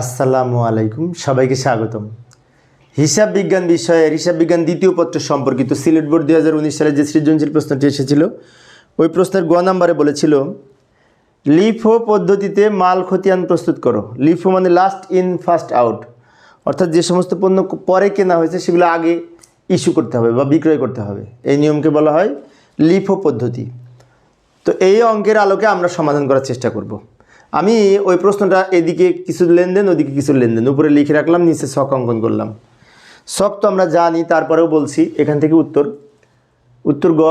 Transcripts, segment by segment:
আসসালামু আলাইকুম, সবাইকে স্বাগতম। হিসাব বিজ্ঞান বিষয়ের হিসাব বিজ্ঞান দ্বিতীয় পত্র সম্পর্কিত সিলেট বোর্ড দু হাজার উনিশ সালে যে সৃজনশীল প্রশ্নটি এসেছিল, ওই প্রশ্নের গ নাম্বারে বলেছিল, লিফো পদ্ধতিতে মাল খতিয়ান প্রস্তুত করো। লিফো মানে লাস্ট ইন ফার্স্ট আউট অর্থাৎ যে সমস্ত পণ্য পরে কেনা হয়েছে, সেগুলো আগে ইস্যু করতে হবে বা বিক্রয় করতে হবে। এই নিয়মকে বলা হয় লিফো পদ্ধতি। তো এই অঙ্কের আলোকে আমরা সমাধান করার চেষ্টা করব। আমি ওই প্রশ্নটা এদিকে কিছু লেনদেন, ওদিকে কিছু লেনদেন। উপরে লিখে রাখলাম, নিচে শখ অঙ্কন করলাম। শখ তো আমরা জানি, তারপরেও বলছি, এখান থেকে উত্তর। উত্তর গ,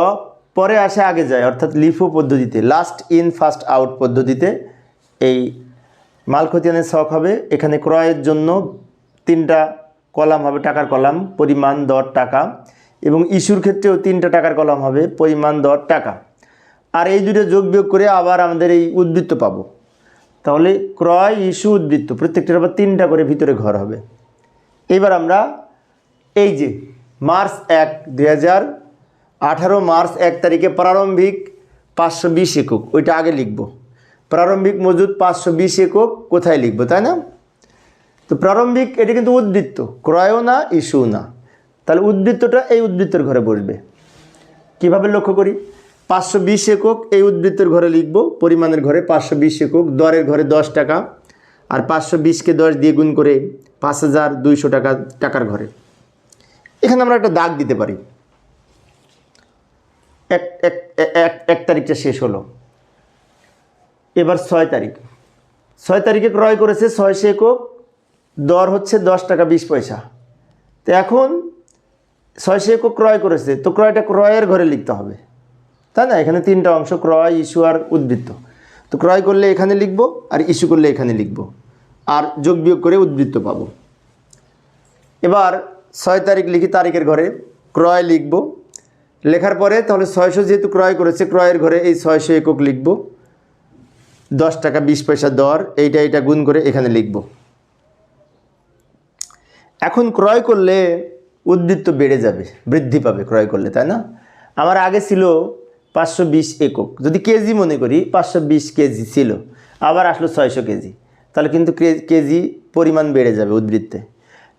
পরে আসে আগে যায়, অর্থাৎ লিফো পদ্ধতিতে লাস্ট ইন ফার্স্ট আউট পদ্ধতিতে এই মাল খতিয়ানের শখ হবে। এখানে ক্রয়ের জন্য তিনটা কলাম হবে, টাকার কলাম, পরিমাণ, দর, টাকা। এবং ইস্যুর ক্ষেত্রেও তিনটা টাকার কলাম হবে, পরিমাণ, দর, টাকা। আর এই দুটো যোগ বিয়োগ করে আবার আমাদের এই উদ্বৃত্ত পাবো। তাহলে ক্রয় ইস্যু উদ্বৃত্ত, প্রত্যেকটার আবার তিনটা করে ভিতরে ঘর হবে। এবার আমরা এই যে মার্চ এক দুই হাজার আঠারো মার্চ এক তারিখে প্রারম্ভিক পাঁচশো বিশ একক, ওইটা আগে লিখব। প্রারম্ভিক মজুদ পাঁচশো বিশ একক, কোথায় লিখব, তাই না? তো প্রারম্ভিক, এটা কিন্তু উদ্বৃত্ত, ক্রয়ও না ইস্যু না। তাহলে উদ্বৃত্তটা এই উদ্বৃত্তের ঘরে বসবে। কীভাবে লক্ষ্য করি? পাঁচশো বিশ একক এই উদ্বৃত্তের ঘরে লিখব, পরিমাণের ঘরে পাঁচশো বিশ একক, দরের ঘরে দশ টাকা, আর পাঁচশো বিশকে দশ দিয়ে গুণ করে পাঁচ হাজার দুইশো টাকা, টাকার ঘরে। এখানে আমরা একটা দাগ দিতে পারি। এক এক এক এক তারিখটা শেষ হলো। এবার ছয় তারিখ। ছয় তারিখে ক্রয় করেছে ছয়শো একক, দর হচ্ছে দশ টাকা বিশ পয়সা। তো এখন ছয়শো একক ক্রয় করেছে, তো ক্রয়টা ক্রয়ের ঘরে লিখতে হবে। তাই না, এখানে তিনটা অংশ ক্রয়, ইস্যু আর উদ্বৃত্ত। তো ক্রয় করলে এখানে লিখব আর ইস্যু করলে এখানে লিখব। আর যোগ বিয়োগ করে উদ্বৃত্ত পাব। এবার ছয় তারিখ লিখি তারিখের ঘরে, ক্রয় লিখব। লেখার পরে তাহলে ছয়শো যেহেতু ক্রয় করেছে, ক্রয়ের ঘরে এই ছয়শো একক লিখব। দশ টাকা বিশ পয়সা দর, এইটা এইটা গুণ করে এখানে লিখব। এখন ক্রয় করলে উদ্বৃত্ত বেড়ে যাবে, বৃদ্ধি পাবে ক্রয় করলে, তাই না? আমার আগে ছিল পাঁচশো বিশ একক। যদি কেজি মনে করি, পাঁচশো বিশ কেজি ছিল, আবার আসলো ছয়শো কেজি, তাহলে কিন্তু কেজি পরিমাণ বেড়ে যাবে উদ্বৃত্তে।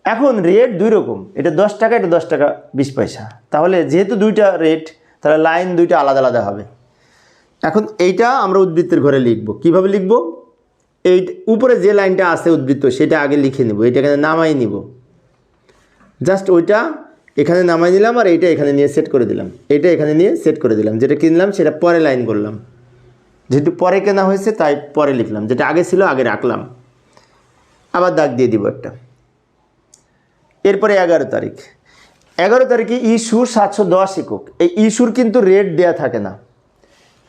এখন রেট দুই রকম, এটা দশ টাকা, এটা দশ টাকা, বিশ পয়সা। তাহলে যেহেতু দুইটা রেট তাহলে লাইন দুইটা আলাদা আলাদা হবে। এখন এইটা আমরা উদ্বৃত্তের ঘরে লিখব। কীভাবে লিখব? এই উপরে যে লাইনটা আছে উদ্বৃত্ত, সেটা আগে লিখে নেব। এটা এখানে নামাই নিব। জাস্ট ওইটা এখানে নামাই নিলাম আর এইটা এখানে নিয়ে সেট করে দিলাম। এটা এখানে নিয়ে সেট করে দিলাম। যেটা কিনলাম সেটা পরে লাইন করলাম। যেহেতু পরে কেনা হয়েছে, তাই পরে লিখলাম। যেটা আগে ছিল, আগে রাখলাম। আবার দাগ দিয়ে দিব একটা। এরপরে এগারো তারিখ। এগারো তারিখে ইস্যু সাতশো দশ একক। এই ইস্যুর কিন্তু রেট দেয়া থাকে না।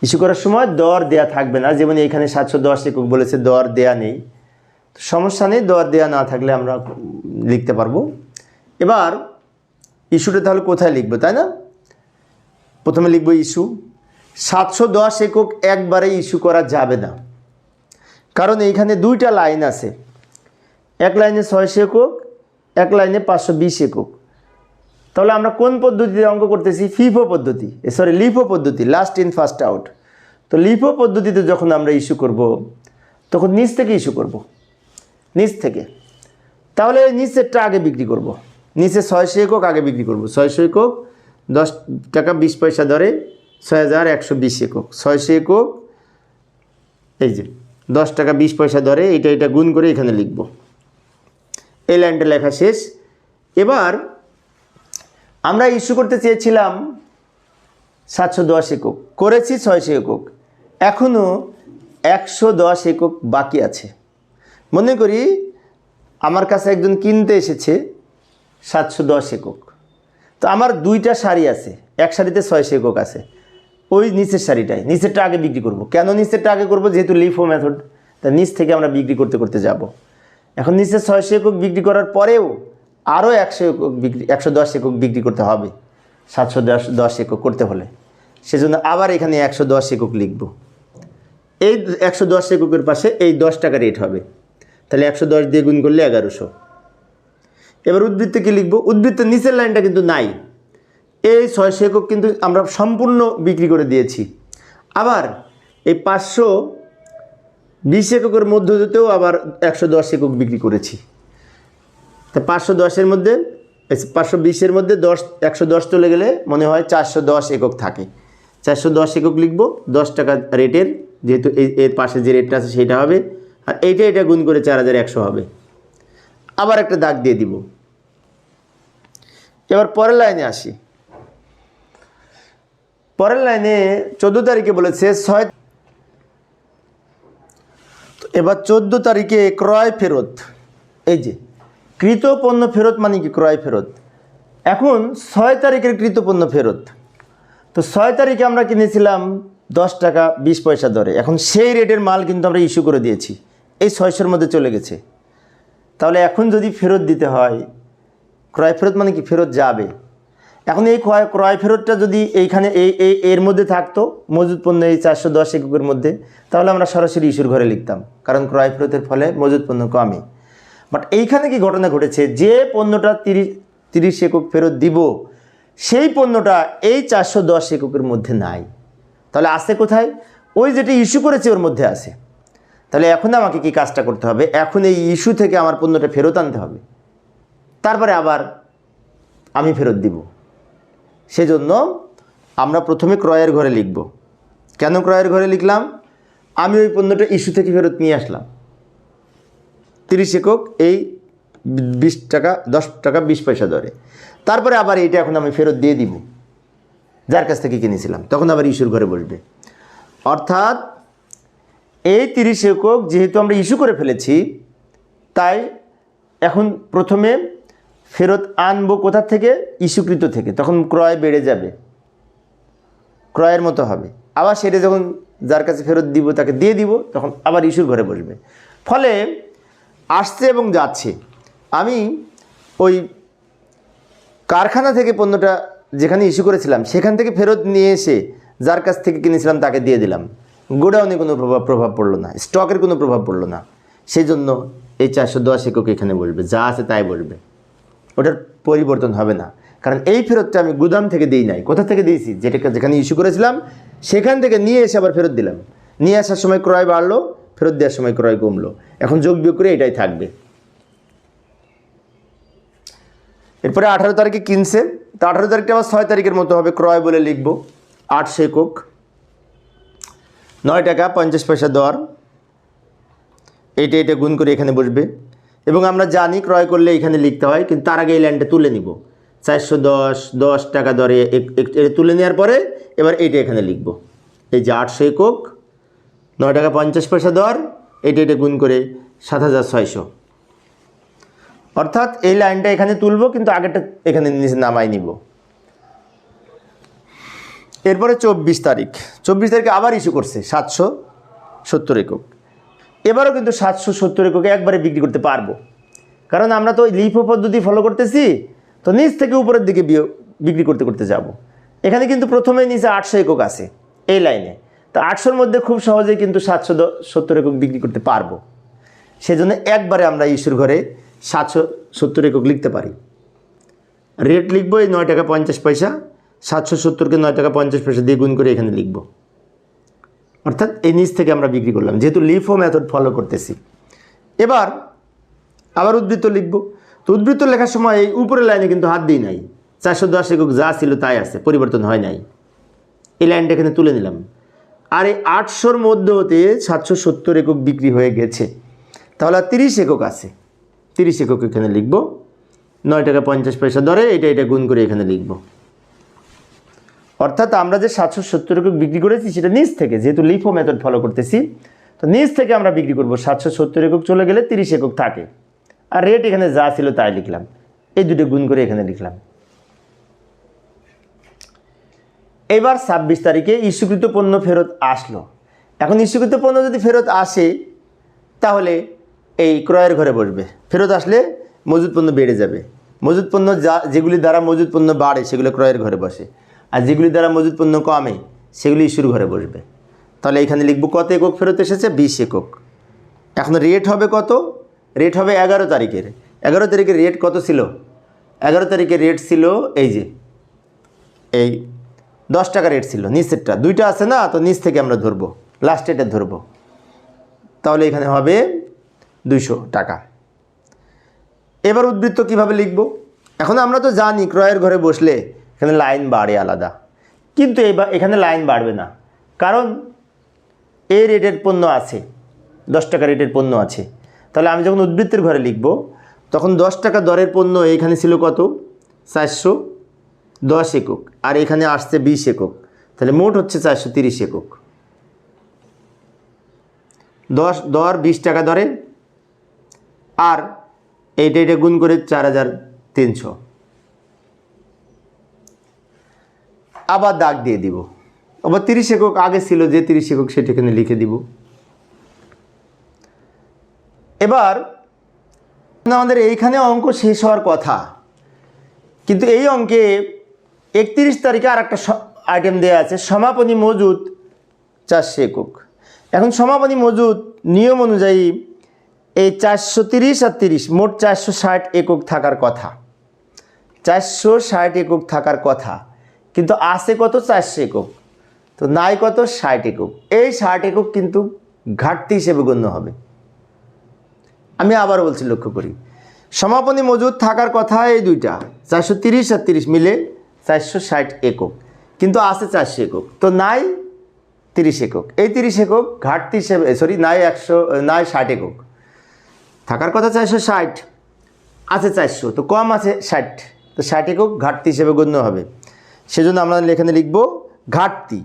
ইস্যু করার সময় দর দেয়া থাকবে না। যেমন এখানে সাতশো দশ একক বলেছে, দর দেয়া নেই। সমস্যা নেই, দর দেয়া না থাকলে আমরা লিখতে পারব। এবার ইস্যুটা তাহলে কোথায় লিখব, তাই না? প্রথমে লিখব ইস্যু। সাতশো দশ একক একবারে ইস্যু করা যাবে না। কারণ এইখানে দুইটা লাইন আছে। এক লাইনে ছয়শো একক, এক লাইনে পাঁচশো বিশ একক। তাহলে আমরা কোন পদ্ধতিতে অঙ্ক করতেছি? ফিফো পদ্ধতি। সরি লিফো পদ্ধতি লাস্ট ইন ফার্স্ট আউট তো লিফো পদ্ধতিতে যখন আমরা ইস্যু করব, তখন নিচ থেকে ইস্যু করব। নিচ থেকে। তাহলে নিচেরটা আগে বিক্রি করব। নিচে ছয়শো একক, আগে বিক্রি করব। ছয়শো একক, দশ টাকা বিশ পয়সা দরে ছয় হাজার একশো বিশ একক। ছয়শো একক, এই যে, দশ টাকা বিশ পয়সা দরে এটা এটা গুণ করে এখানে লিখব। এই লাইনটা লেখা শেষ। এবার আমরা ইস্যু করতে চেয়েছিলাম সাতশো দশ একক, করেছি ছয়শো একক। এখনও একশো দশ একক বাকি আছে। মনে করি আমার কাছে একজন কিনতে এসেছে সাতশো দশ একক। তো আমার দুইটা শাড়ি আছে, এক শাড়িতে ছয়শো একক আছে। ওই নিচের শাড়িটাই নিচেরটা আগে বিক্রি করব। কেন নিচেরটা আগে করব? যেহেতু লিফো মেথড তা নিচ থেকে আমরা বিক্রি করতে করতে যাব। এখন নিচে ছয়শো একক বিক্রি করার পরেও আরও একশো একক বিক্রি, একশো দশ একক বিক্রি করতে হবে, সাতশো দশ দশ একক করতে হলে। সেজন্য আবার এখানে একশো দশ একক লিখব। এই একশো দশ এককের পাশে এই দশ টাকা রেট হবে। তাহলে একশো দশ দিয়ে গুণ করলে এগারোশো। এবার উদ্বৃত্তে কী লিখব? উদ্বৃত্তের নিচের লাইনটা কিন্তু নাই। এই ছয়শো একক কিন্তু আমরা সম্পূর্ণ বিক্রি করে দিয়েছি। আবার এই পাঁচশো বিশ এককের মধ্যতেও আবার একশো দশ একক বিক্রি করেছি। তা পাঁচশো দশের মধ্যে পাঁচশো বিশের মধ্যে দশ, একশো দশ চলে গেলে মনে হয় চারশো দশ একক থাকে। চারশো দশ একক লিখব, দশ টাকা রেটের, যেহেতু এর পাশে যে রেটটা আছে সেটা হবে, আর এইটা এটা গুণ করে চার হাজার একশো হবে। আবার একটা দাগ দিয়ে দিব। এবার পরের লাইনে আসি। পরের লাইনে চোদ্দ তারিখে বলেছে ছয় এবার চোদ্দ তারিখে ক্রয় ফেরত। এই যে, কৃত পণ্য ফেরত মানে কি ক্রয় ফেরত? এখন ছয় তারিখের কৃত পণ্য ফেরত। তো ছয় তারিখে আমরা কিনেছিলাম দশ টাকা বিশ পয়সা দরে। এখন সেই রেটের মাল কিন্তু আমরা ইস্যু করে দিয়েছি। এই ছয়শোর মধ্যে চলে গেছে। তাহলে এখন যদি ফেরত দিতে হয়, ক্রয় ফেরত মানে কি? ফেরত যাবে। এখন এই ক্রয় ক্রয় ফেরতটা যদি এইখানে এই এই, এর মধ্যে থাকতো, মজুদ পণ্য এই চারশো দশ এককের মধ্যে, তাহলে আমরা সরাসরি ইস্যুর ঘরে লিখতাম, কারণ ক্রয় ফেরতের ফলে মজুদ পণ্য কমে। বাট এইখানে কি ঘটনা ঘটেছে? যে পণ্যটা তিরিশ তিরিশ একক ফেরত দিব, সেই পণ্যটা এই চারশো দশ এককের মধ্যে নাই। তাহলে আসে কোথায়? ওই যেটা ইস্যু করেছে, ওর মধ্যে আছে। তাহলে এখন আমাকে কি কাজটা করতে হবে? এখন এই ইস্যু থেকে আমার পণ্যটা ফেরত আনতে হবে। তারপরে আবার আমি ফেরত দিব। সেজন্য আমরা প্রথমে ক্রয়ের ঘরে লিখব। কেন ক্রয়ের ঘরে লিখলাম? আমি ওই পণ্যটা ইস্যু থেকে ফেরত নিয়ে আসলাম। তিরিশ একক এই বিশ টাকা, দশ টাকা, বিশ পয়সা দরে। তারপরে আবার এইটা এখন আমি ফেরত দিয়ে দিব। যার কাছ থেকে কিনেছিলাম। তখন আবার ইস্যুর ঘরে বসবে। অর্থাৎ এই তিরিশ একক যেহেতু আমরা ইস্যু করে ফেলেছি, তাই এখন প্রথমে ফেরত আনব কোথা থেকে? ইস্যুকৃত থেকে। তখন ক্রয় বেড়ে যাবে। ক্রয়ের মতো হবে। আবার সেটা যখন যার কাছে ফেরত দিব, তাকে দিয়ে দিব, তখন আবার ইস্যুর ঘরে বসবে। ফলে আসছে এবং যাচ্ছে। আমি ওই কারখানা থেকে পণ্যটা যেখানে ইস্যু করেছিলাম, সেখান থেকে ফেরত নিয়ে এসে যার কাছ থেকে কিনেছিলাম, তাকে দিয়ে দিলাম। গোডাউনে কোনো প্রভাব প্রভাব পড়ল না, স্টকের কোনো প্রভাব পড়ল না। সেই জন্য এই চারশো দশ একক এখানে বলবে, যা আছে তাই বলবে। ওটার পরিবর্তন হবে না। কারণ এই ফেরতটা আমি গুদাম থেকে দিই নাই। কোথা থেকে দিয়েছি? যেটাকে যেখানে ইস্যু করেছিলাম, সেখান থেকে নিয়ে এসে আবার ফেরত দিলাম। নিয়ে আসার সময় ক্রয় বাড়লো, ফেরত দেওয়ার সময় ক্রয় কমলো। এখন যোগ বিয়োগ করে এটাই থাকবে। এরপরে আঠারো তারিখে কিনছে। তো আঠারো তারিখটা আবার ছয় তারিখের মতো হবে। ক্রয় বলে লিখব। আটশো একক। নয় টাকা পঞ্চাশ পয়সা দর। এইটা এটা গুণ করে এখানে বসবে। এবং আমরা জানি ক্রয় করলে এখানে লিখতে হয়, কিন্তু তার আগে এই লাইনটা তুলে নিব। চারশো দশ দশ টাকা দরে এটা তুলে নেওয়ার পরে এবার এইটা এখানে লিখব। এই যে আটশো একক, নয় টাকা পঞ্চাশ পয়সা দর, এইটা এটা গুণ করে সাত হাজার ছয়শো। অর্থাৎ এই লাইনটা এখানে তুলবো, কিন্তু আগেরটা এখানে নিচে নামাই নিব। এরপরে চব্বিশ তারিখ। চব্বিশ তারিখে আবার ইস্যু করছে সাতশো সত্তর একক। এবারও কিন্তু সাতশো সত্তর এককে একবারে বিক্রি করতে পারব। কারণ আমরা তো লিফো পদ্ধতি ফলো করতেছি, তো নিচ থেকে উপরের দিকে বিক্রি করতে করতে যাব। এখানে কিন্তু প্রথমে নিচে আটশো একক আছে এই লাইনে। তো আটশোর মধ্যে খুব সহজেই কিন্তু সাতশো সত্তর একক বিক্রি করতে পারব। সেজন্য একবারে আমরা ইস্যুর ঘরে সাতশো সত্তর একক লিখতে পারি। রেট লিখব এই নয় টাকা পঞ্চাশ পয়সা। সাতশো সত্তরকে নয় টাকা পঞ্চাশ পয়সা দিয়ে গুণ করে এখানে লিখব। অর্থাৎ এই নিচ থেকে আমরা বিক্রি করলাম। যেহেতু লিফো মেথড ফলো করতেছি। এবার আবার উদ্বৃত্ত লিখব। তো উদ্বৃত্ত লেখার সময় এই উপরের লাইনে কিন্তু হাত দিই নাই। চারশো দশ একক যা ছিল তাই আছে, পরিবর্তন হয় নাই। এই লাইনটা এখানে তুলে নিলাম। আর এই আটশোর মধ্যে হতে সাতশো সত্তর একক বিক্রি হয়ে গেছে। তাহলে তিরিশ একক আছে। তিরিশ একক এখানে লিখব। নয় টাকা পঞ্চাশ পয়সা দরে এটা এটা গুণ করে এখানে লিখব। অর্থাৎ আমরা যে সাতশো সত্তর একক বিক্রি করেছি, সেটা নিচ থেকে, যেহেতু লিফো মেথড ফলো করতেছি, তো নিচ থেকে আমরা বিক্রি করব সাতশো সত্তর একক চলে গেলে তিরিশ একক থাকে। আর রেট এখানে যা ছিল তাই লিখলাম। এই দুটো গুণ করে এখানে লিখলাম। এবার ছাব্বিশ তারিখে ইস্যুকৃত পণ্য ফেরত আসলো। এখন ইস্যুকৃত পণ্য যদি ফেরত আসে, তাহলে এই ক্রয়ের ঘরে বসবে। ফেরত আসলে মজুদ পণ্য বেড়ে যাবে। মজুদ পণ্য যা, যেগুলি দ্বারা মজুদ পণ্য বাড়ে, সেগুলো ক্রয়ের ঘরে বসে। আর যেগুলি দ্বারা মজুদ পণ্য কমে সেগুলি ইস্যুর ঘরে বসবে। তাহলে এখানে লিখব কত একক ফেরত এসেছে? বিশ একক। এখন রেট হবে কত? রেট হবে এগারো তারিখের। এগারো তারিখের রেট কত ছিল? এগারো তারিখের রেট ছিল এই যে, এই দশ টাকা রেট ছিল, নিচেরটা। দুইটা আছে না? তো নিচ থেকে আমরা ধরবো। লাস্ট এটা ধরবো। তাহলে এখানে হবে দুইশো টাকা। এবার উদ্বৃত্ত কীভাবে লিখব? এখন আমরা তো জানি ক্রয়ের ঘরে বসলে এখানে লাইন বাড়ে আলাদা। কিন্তু এবার এখানে লাইন বাড়বে না। কারণ এই রেটের পণ্য আছে, দশ টাকা রেটের পণ্য আছে। তাহলে আমি যখন উদ্বৃত্তের ঘরে লিখব, তখন দশ টাকা দরের পণ্য এখানে ছিল কত? চারশো দশ একক। আর এখানে আসছে বিশ একক। তাহলে মোট হচ্ছে চারশো তিরিশ একক। দশ, দর বিশ টাকা দরে। আর এইটা এটা গুণ করে চার হাজার তিনশো। আবার দাগ দিয়ে দিব। আবার তিরিশ একক আগে ছিল, যে তিরিশ একক সেটা এখানে লিখে দিব। এবার আমাদের এইখানে অঙ্ক শেষ হওয়ার কথা। কিন্তু এই অঙ্কে একত্রিশ তারিখে আর একটা আইটেম দেওয়া আছে, সমাপনী মজুদ চারশো একক। এখন সমাপনী মজুদ নিয়ম অনুযায়ী এই চারশো তিরিশ আর তিরিশ মোট চারশো ষাট একক থাকার কথা। চারশো ষাট একক থাকার কথা। কিন্তু আছে কত? চারশো একক। তো নাই কত? ষাট একক। এই ষাট একক কিন্তু ঘাটতি হিসেবে গণ্য হবে। আমি আবার বলছি, লক্ষ্য করি। সমাপনী মজুদ থাকার কথা এই দুইটা, চারশো তিরিশ আর তিরিশ মিলে চারশো ষাট একক। কিন্তু আছে চারশো একক। তো নাই তিরিশ একক। এই তিরিশ একক ঘাটতি হিসেবে সরি নাই একশো নাই ষাট একক। থাকার কথা চারশো ষাট, আছে চারশো, তো কম আছে ষাট। তো ষাট একক ঘাটতি হিসেবে গণ্য হবে। সেজন্য আমরা এখানে লিখব ঘাটতি।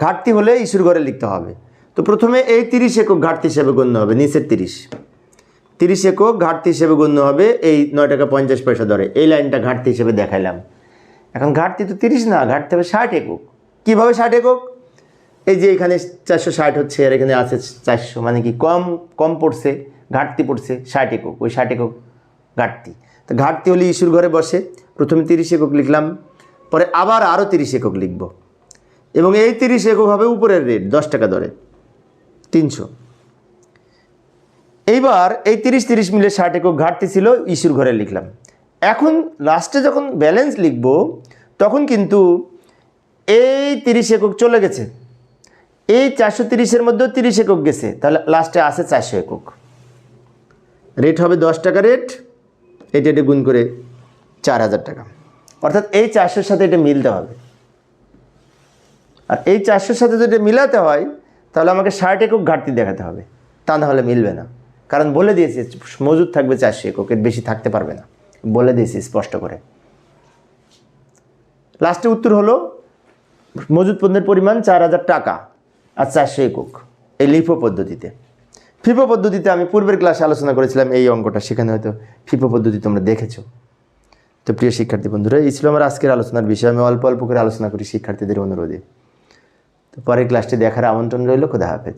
ঘাটতি হলে ইস্যুর ঘরে লিখতে হবে। তো প্রথমে এই তিরিশ একক ঘাটতি হিসেবে গণ্য হবে, নিচের তিরিশ। তিরিশ একক ঘাটতি হিসেবে গণ্য হবে, এই নয় টাকা পঞ্চাশ পয়সা ধরে এই লাইনটা ঘাটতি হিসেবে দেখাইলাম। এখন ঘাটতি তো তিরিশ না, ঘাটতি হবে ষাট একক। কীভাবে ষাট একক? এই যে এখানে চারশো ষাট হচ্ছে, আর এখানে আছে চারশো মানে কি কম কম পড়ছে, ঘাটতি পড়ছে ষাট একক। ওই ষাট একক ঘাটতি। তো ঘাটতি হলে ইস্যুর ঘরে বসে। প্রথমে তিরিশ একক লিখলাম। পরে আবার আরও তিরিশ একক লিখব। এবং এই তিরিশ একক হবে উপরের রেট, দশ টাকা দরে। তিনশো। এইবার এই তিরিশ তিরিশ মিলে ষাট একক ঘাটতি ছিল ইস্যুর ঘরে লিখলাম। এখন লাস্টে যখন ব্যালেন্স লিখব, তখন কিন্তু এই তিরিশ একক চলে গেছে। এই চারশো তিরিশের মধ্যেও তিরিশ একক গেছে। তাহলে লাস্টে আছে চারশো একক। রেট হবে দশ টাকা রেট এটা গুণ করে চার হাজার টাকা। অর্থাৎ এই চারশোর সাথে এটা মিলতে হবে। আর এই চারশোর সাথে যদি মিলাতে হয়, তাহলে আমাকে ষাট একক ঘাটতি দেখাতে হবে। তা না হলে মিলবে না। কারণ বলে দিয়েছি, মজুদ থাকবে চারশো একক, এর বেশি থাকতে পারবে না। বলে দিয়েছি স্পষ্ট করে। লাস্টে উত্তর হলো, মজুদ পণ্যের পরিমাণ চার হাজার টাকা আর চারশো একক এই লিফো পদ্ধতিতে। ফিফো পদ্ধতিতে আমি পূর্বের ক্লাসে আলোচনা করেছিলাম এই অঙ্কটা, সেখানে হয়তো ফিফো পদ্ধতি তোমরা দেখেছ। তো প্রিয় শিক্ষার্থী বন্ধুরা, এই ছিল আমার আজকের আলোচনার বিষয়। আমি অল্প অল্প করে আলোচনা করি শিক্ষার্থীদের অনুরোধে। তো পরের ক্লাসটি দেখার আমন্ত্রণ রইল, খোদা হাফেজ।